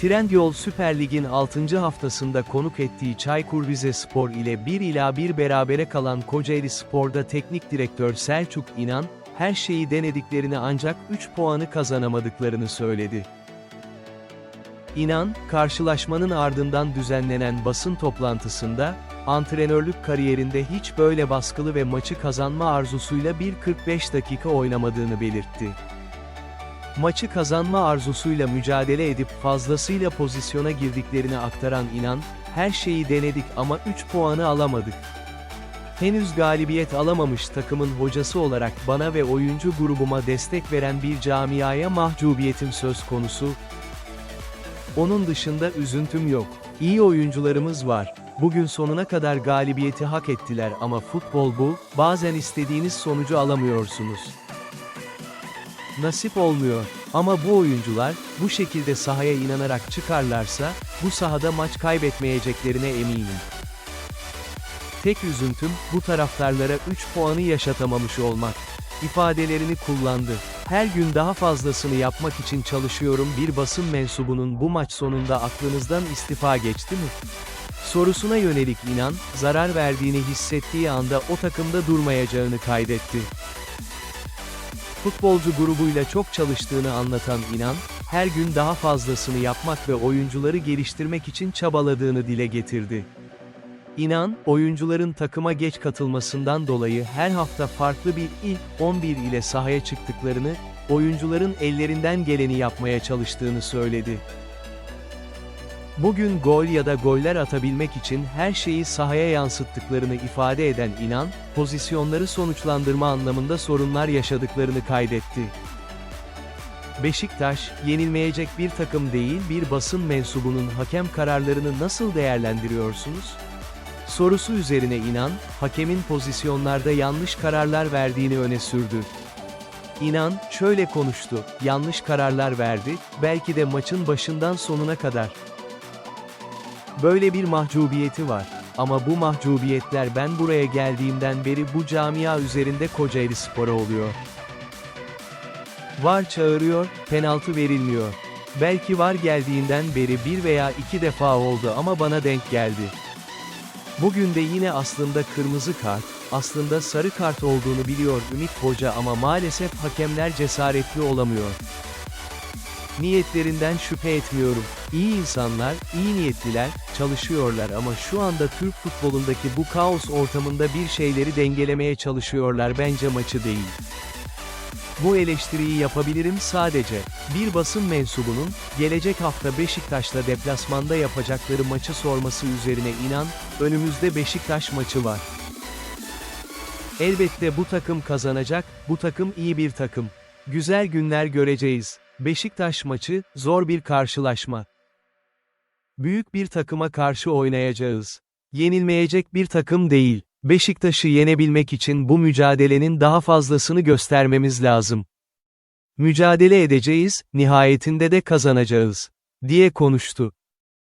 Trendyol Süper Lig'in 6. haftasında konuk ettiği Çaykur Rizespor ile 1 ila 1 berabere kalan Kocaeli Spor'da teknik direktör Selçuk İnan, her şeyi denediklerini ancak 3 puanı kazanamadıklarını söyledi. İnan, karşılaşmanın ardından düzenlenen basın toplantısında, antrenörlük kariyerinde hiç böyle baskılı ve maçı kazanma arzusuyla 1.45 dakika oynamadığını belirtti. Maçı kazanma arzusuyla mücadele edip fazlasıyla pozisyona girdiklerini aktaran İnan, her şeyi denedik ama 3 puanı alamadık. Henüz galibiyet alamamış takımın hocası olarak bana ve oyuncu grubuma destek veren bir camiaya mahcubiyetim söz konusu. Onun dışında üzüntüm yok. İyi oyuncularımız var. Bugün sonuna kadar galibiyeti hak ettiler ama futbol bu, bazen istediğiniz sonucu alamıyorsunuz. Nasip olmuyor. Ama bu oyuncular, bu şekilde sahaya inanarak çıkarlarsa, bu sahada maç kaybetmeyeceklerine eminim. Tek üzüntüm, bu taraftarlara 3 puanı yaşatamamış olmak. ifadelerini kullandı. Her gün daha fazlasını yapmak için çalışıyorum bir basın mensubunun bu maç sonunda aklınızdan istifa geçti mi? Sorusuna yönelik inan, zarar verdiğini hissettiği anda o takımda durmayacağını kaydetti. Futbolcu grubuyla çok çalıştığını anlatan İnan, her gün daha fazlasını yapmak ve oyuncuları geliştirmek için çabaladığını dile getirdi. İnan, oyuncuların takıma geç katılmasından dolayı her hafta farklı bir ilk 11 ile sahaya çıktıklarını, oyuncuların ellerinden geleni yapmaya çalıştığını söyledi. Bugün gol ya da goller atabilmek için her şeyi sahaya yansıttıklarını ifade eden İnan, pozisyonları sonuçlandırma anlamında sorunlar yaşadıklarını kaydetti. Beşiktaş, yenilmeyecek bir takım değil bir basın mensubunun hakem kararlarını nasıl değerlendiriyorsunuz? Sorusu üzerine İnan, hakemin pozisyonlarda yanlış kararlar verdiğini öne sürdü. İnan, şöyle konuştu, yanlış kararlar verdi, belki de maçın başından sonuna kadar. Böyle bir mahcubiyeti var. Ama bu mahcubiyetler ben buraya geldiğimden beri bu camia üzerinde Kocaeli Spor'a oluyor. Var çağırıyor, penaltı verilmiyor. Belki var geldiğinden beri bir veya iki defa oldu ama bana denk geldi. Bugün de yine aslında kırmızı kart, aslında sarı kart olduğunu biliyor Ümit Hoca ama maalesef hakemler cesaretli olamıyor. Niyetlerinden şüphe etmiyorum. İyi insanlar, iyi niyetliler, çalışıyorlar ama şu anda Türk futbolundaki bu kaos ortamında bir şeyleri dengelemeye çalışıyorlar bence maçı değil. Bu eleştiriyi yapabilirim sadece. Bir basın mensubunun, gelecek hafta Beşiktaş'la deplasmanda yapacakları maçı sorması üzerine inan, önümüzde Beşiktaş maçı var. Elbette bu takım kazanacak, bu takım iyi bir takım. Güzel günler göreceğiz. Beşiktaş maçı, zor bir karşılaşma. Büyük bir takıma karşı oynayacağız. Yenilmeyecek bir takım değil. Beşiktaş'ı yenebilmek için bu mücadelenin daha fazlasını göstermemiz lazım. Mücadele edeceğiz, nihayetinde de kazanacağız, diye konuştu.